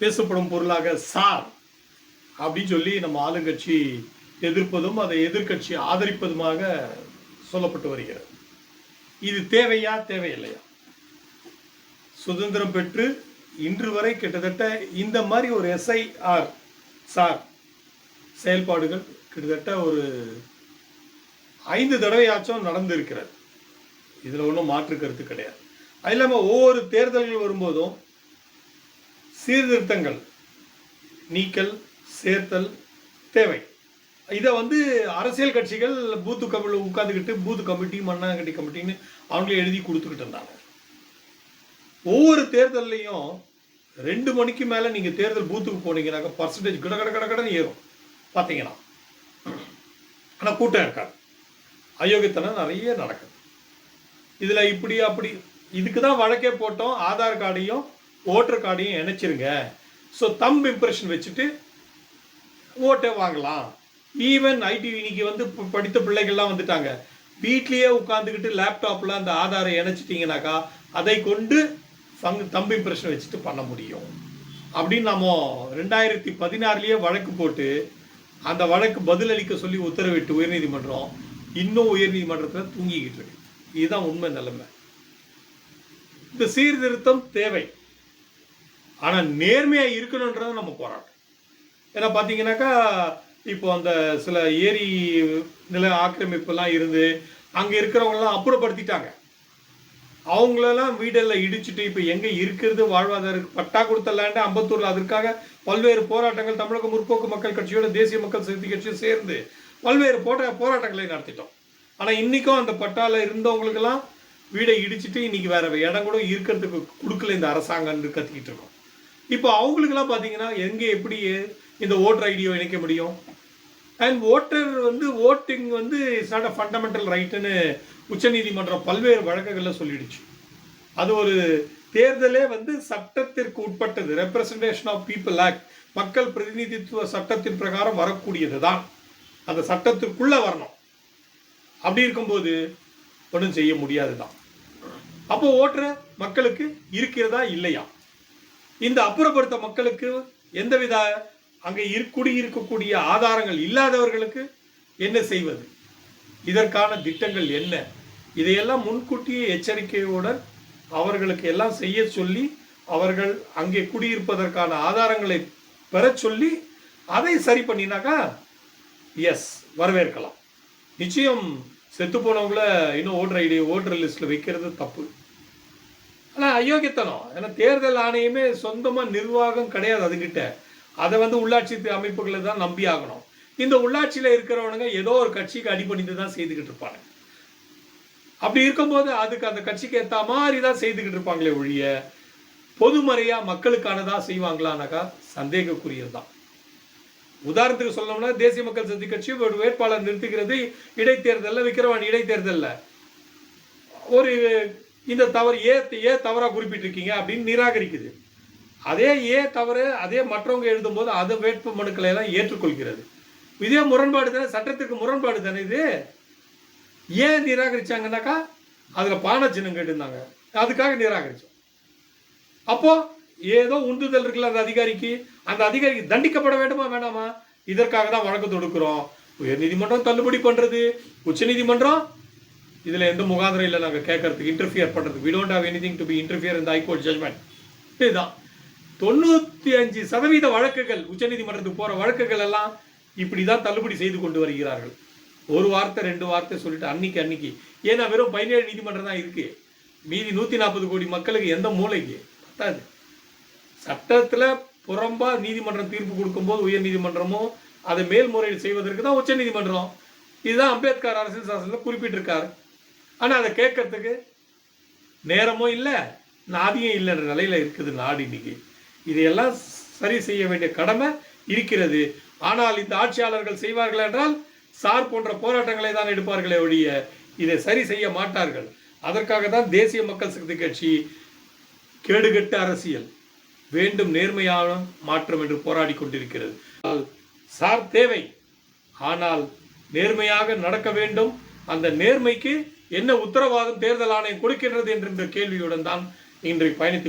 பேசப்படும் பொருளாக சார் அப்படின்னு சொல்லி நம்ம ஆளுங்கட்சி எதிர்ப்பதும் அதை எதிர்க்கட்சி ஆதரிப்பதுமாக சொல்லப்பட்டு வருகிறது. இது தேவையா தேவையில்லையா? சுதந்திரம் பெற்று இன்று வரை கிட்டத்தட்ட இந்த மாதிரி ஒரு எஸ்ஐஆர் சார் செயல்பாடுகள் கிட்டத்தட்ட ஒரு ஐந்து தடவையாச்சும் நடந்திருக்கிறது. இதில் ஒன்றும் மாற்று கருத்து கிடையாது. அது இல்லாமல் ஒவ்வொரு தேர்தல்கள் வரும்போதும் சீர்திருத்தங்கள் நீக்கல் சேர்த்தல் தேவை. இதை வந்து அரசியல் கட்சிகள் பூத்து கமிழ் உட்காந்துக்கிட்டு பூத்து கமிட்டி மண்ணாங்கட்டி கமிட்டின்னு அவங்களே எழுதி கொடுத்துக்கிட்டு இருந்தாங்க. ஒவ்வொரு தேர்தல்லையும் ரெண்டு மணிக்கு மேலே நீங்கள் தேர்தல் பூத்துக்கு போனீங்கன்னாக்கா பர்சன்டேஜ் கட கட கட கடன்னு ஏறும். பார்த்தீங்கன்னா ஆனால் கூட்டம் இருக்காது. அயோக்கியத்தனம் நிறைய நடக்குது. இதில் இப்படி அப்படி இதுக்கு தான் வழக்கே போட்டோம். ஆதார் கார்டையும் ஓட்டர் கார்டையும் இணைச்சிருங்க. ஸோ தம் இம்ப்ரெஷன் வச்சுட்டு ஓட்டை வாங்கலாம். ஈவன் ஐடி இன்னைக்கு வந்து படித்த பிள்ளைகள்லாம் வந்துட்டாங்க. வீட்லேயே உட்காந்துக்கிட்டு லேப்டாப்பில் அந்த ஆதாரை இணைச்சிட்டிங்கனாக்கா அதை கொண்டு ஃபங் தம்பி இம்ப்ரெஷன் வச்சுட்டு பண்ண முடியும். அப்படின்னு நம்ம ரெண்டாயிரத்தி பதினாறுலேயே வழக்கு போட்டு அந்த வழக்கு பதிலளிக்க சொல்லி உத்தரவிட்டு உயர்நீதிமன்றம் இன்னும் உயர்நீதிமன்றத்தில் தூங்கிக்கிட்டு இருக்கு. இதுதான் உண்மை நிலைமை. இந்த சீர்திருத்தம் தேவை. ஆனால் நேர்மையாக இருக்கணுன்றது நம்ம போராட்டம். ஏன்னா பார்த்தீங்கன்னாக்கா இப்போ அந்த சில ஏரி நில ஆக்கிரமிப்புலாம் இருந்து அங்கே இருக்கிறவங்களாம் அப்புறப்படுத்திட்டாங்க. அவங்களெல்லாம் வீடெல்லாம் இடிச்சிட்டு இப்போ எங்கே இருக்கிறது வாழ்வாதாரம் பட்டா கொடுத்த லேண்டு அம்பத்தூரில் அதற்காக பல்வேறு போராட்டங்கள் தமிழக முற்போக்கு மக்கள் கட்சியோட தேசிய மக்கள் சக்தி கட்சியும் சேர்ந்து பல்வேறு போட்ட போராட்டங்களை நடத்திட்டோம். ஆனால் இன்றைக்கும் அந்த பட்டாவில் இருந்தவங்களுக்கெல்லாம் வீடை இடிச்சிட்டு இன்னைக்கு வேறு இடம் கூட இருக்கிறதுக்கு கொடுக்கல இந்த அரசாங்கம்னு கத்திக்கிட்டு இருக்கோம். இப்போ அவங்களுக்கெல்லாம் பார்த்தீங்கன்னா எங்கே எப்படி இந்த ஓட்டர் ஐடியோ இணைக்க முடியும்? அண்ட் ஓட்டர் வந்து ஓட்டிங் வந்து இட்ஸ் நாட் அ ஃபண்டமெண்டல் ரைட்டுன்னு உச்சநீதிமன்றம் பல்வேறு வழக்குகளில் சொல்லிடுச்சு. அது ஒரு தேர்தலே வந்து சட்டத்திற்கு உட்பட்டது. ரெப்ரசன்டேஷன் ஆஃப் பீப்புள் ஆக்ட் மக்கள் பிரதிநிதித்துவ சட்டத்தின் பிரகாரம் வரக்கூடியது தான் அந்த சட்டத்திற்குள்ளே வரணும். அப்படி இருக்கும்போது ஒன்றும் செய்ய முடியாது தான் அப்போ ஓட்டுற மக்களுக்கு இருக்கிறதா இல்லையா? இந்த அப்புறப்படுத்த மக்களுக்கு எந்தவித அங்கே இரு குடியிருக்கக்கூடிய ஆதாரங்கள் இல்லாதவர்களுக்கு என்ன செய்வது? இதற்கான திட்டங்கள் என்ன? இதையெல்லாம் முன்கூட்டியே எச்சரிக்கையுடன் அவர்களுக்கு எல்லாம் செய்ய சொல்லி அவர்கள் அங்கே குடியிருப்பதற்கான ஆதாரங்களை பெற சொல்லி அதை சரி பண்ணினாக்கா எஸ் வரவேற்கலாம். நிச்சயம் செத்து போனவங்கள இன்னும் ஓட்டர் ஐடி ஓட்டர் லிஸ்ட்டில் வைக்கிறது தப்பு. அயோக்கியத்தனம். ஏன்னா தேர்தல் ஆணையமே சொந்தமாக நிர்வாகம் கிடையாது அதுகிட்ட. அதை வந்து உள்ளாட்சி அமைப்புகளை தான் நம்பி ஆகணும். இந்த உள்ளாட்சியில் இருக்கிறவனுங்க ஏதோ ஒரு கட்சிக்கு அடிபணிந்து தான் செய்துக்கிட்டு இருப்பாங்க. அப்படி இருக்கும்போது அதுக்கு அந்த கட்சிக்கு ஏற்ற மாதிரி தான் செய்துக்கிட்டு இருப்பாங்களே ஒழிய பொதுமறையாக மக்களுக்கானதாக செய்வாங்களானாக்கா சந்தேகக்குரியது தான். உதாரணத்துக்கு சொல்லணும்னா தேசிய மக்கள் சக்தி கட்சி ஒரு வேட்பாளர் நிறுத்துகிறது இடைத்தேர்தலில் விக்கிரவாணி இடைத்தேர்தலில். ஒரு இந்த தவறு ஏ ஏ தவறாக குறிப்பிட்டிருக்கீங்க அப்படின்னு நிராகரிக்குது. அதே ஏ தவறு அதே மற்றவங்க எழுதும்போது அது வேட்பு மனுக்களை எல்லாம் ஏற்றுக்கொள்கிறது. இதே முரண்பாடு தானே சட்டத்திற்கு முரண்பாடு தானே இது? ஏன் நிராகரிச்சாங்கன்னாக்கா அதில் பானை சின்னம் கேட்டிருந்தாங்க. அதுக்காக நிராகரித்தோம் அப்போ ஏதோ உந்துதல் இருக்குல்ல அந்த அதிகாரிக்கு? அந்த அதிகாரிக்கு தண்டிக்கப்பட வேண்டுமா வேண்டாமா? இதற்காக தான் வழக்கு தொடுக்கிறோம். உயர்நீதிமன்றம் தள்ளுபடி பண்ணுறது உச்சநீதிமன்றம் இதில் எந்த முகாந்திரம் இல்லை நாங்கள் கேட்கறதுக்கு இன்டர்ஃபியர் பண்ணுறதுக்கு we don't have anything to be interfere இந்த ஹைகோர்ட் ஜட்மெண்ட் இதுதான். தொண்ணூற்றி அஞ்சு சதவீத வழக்குகள் உச்சநீதிமன்றத்துக்கு போகிற வழக்குகள் எல்லாம் இப்படி தான் தள்ளுபடி செய்து கொண்டு வருகிறார்கள். ஒரு வார்த்தை ரெண்டு வார்த்தை சொல்லிட்டு அன்னைக்கு அன்னைக்கு. ஏன்னா வெறும் பதினேழு நீதிமன்றம் தான் இருக்கு. மீதி நூற்றி நாற்பது கோடி மக்களுக்கு எந்த மூளைக்கு? பத்தாது. சட்டத்தில் புறம்பா நீதிமன்றம் தீர்ப்பு கொடுக்கும்போது உயர் நீதிமன்றமும் அதை மேல்முறையீடு செய்வதற்கு தான் உச்ச நீதிமன்றம் இதுதான் அம்பேத்கர் அரசியல் சாசனத்தில் குறிப்பிட்டிருக்காரு. ஆனால் அதை கேட்கறதுக்கு நேரமும் இல்லை நாதியும் இல்லைன்ற நிலையில் இருக்குது நாடு இன்னைக்கு. இதையெல்லாம் சரி செய்ய வேண்டிய கடமை இருக்கிறது. ஆனால் இந்த ஆட்சியாளர்கள் செய்வார்கள் என்றால் சார் போன்ற போராட்டங்களை தான் எடுப்பார்களே ஒழிய இதை சரி செய்ய மாட்டார்கள். அதற்காக தான் தேசிய மக்கள் சக்தி கட்சி கேடுகட்டு அரசியல் வேண்டும் நேர்மையான மாற்றம் என்று போராடி கொண்டிருக்கிறது. ஆனால் சார் தேவை. ஆனால் நேர்மையாக நடக்க வேண்டும். அந்த நேர்மைக்கு என்ன உத்தரவாதம் தேர்தல் ஆணையம் கொடுக்கின்றது என்ற கேள்வியுடன் தான் இன்றைக்கு பயணித்து